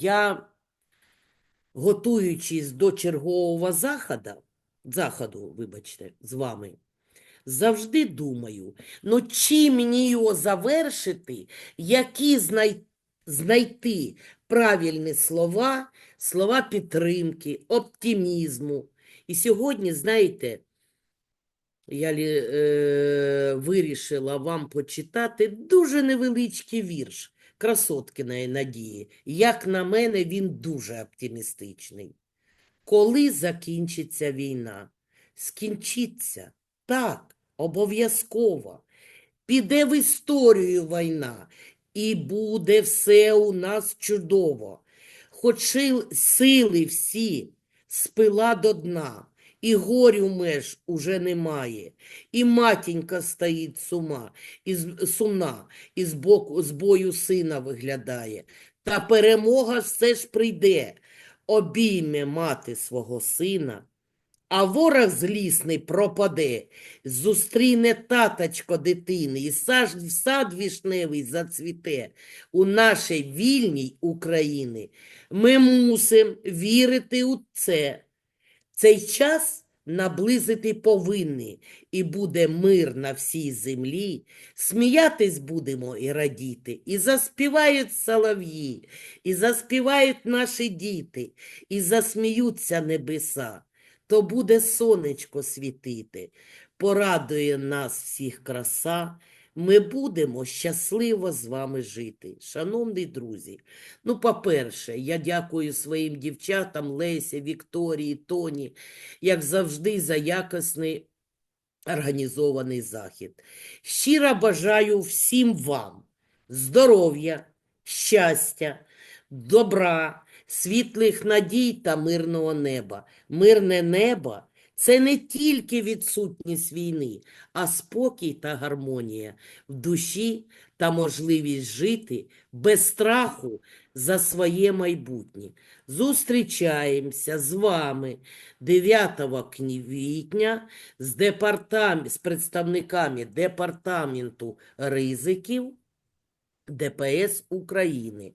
я, готуючись до чергового заходу, заходу, вибачте, з вами, завжди думаю, ну чим мені його завершити, які знай... знайти правильні слова, слова підтримки, оптимізму. І сьогодні, знаєте, я е, вирішила вам почитати дуже невеличкий вірш Красоткіної Надії. Як на мене, він дуже оптимістичний. Коли закінчиться війна? Скінчиться. Так, обов'язково. Піде в історію війна, і буде все у нас чудово. Хоч сили всі спила до дна, і горю меж уже немає, і матінька стоїть сума, і сумна, і з боку з бою сина виглядає. Та перемога все ж прийде, обійме мати свого сина, а ворог злісний пропаде, зустріне таточко дитини, і саж, сад вішневий зацвіте у нашій вільній Україні. Ми мусимо вірити у це. Цей час наблизити повинні, і буде мир на всій землі. Сміятись будемо і радіти, і заспівають солов'ї, і заспівають наші діти, і засміються небеса. То буде сонечко світити, порадує нас всіх краса. Ми будемо щасливо з вами жити. Шановні друзі, ну, по-перше, я дякую своїм дівчатам Лесі, Вікторії, Тоні, як завжди, за якісний організований захід. Щиро бажаю всім вам здоров'я, щастя, добра, світлих надій та мирного неба. Мирне небо це не тільки відсутність війни, а спокій та гармонія в душі та можливість жити без страху за своє майбутнє. Зустрічаємося з вами 9 квітня з, департам... з представниками Департаменту ризиків ДПС України.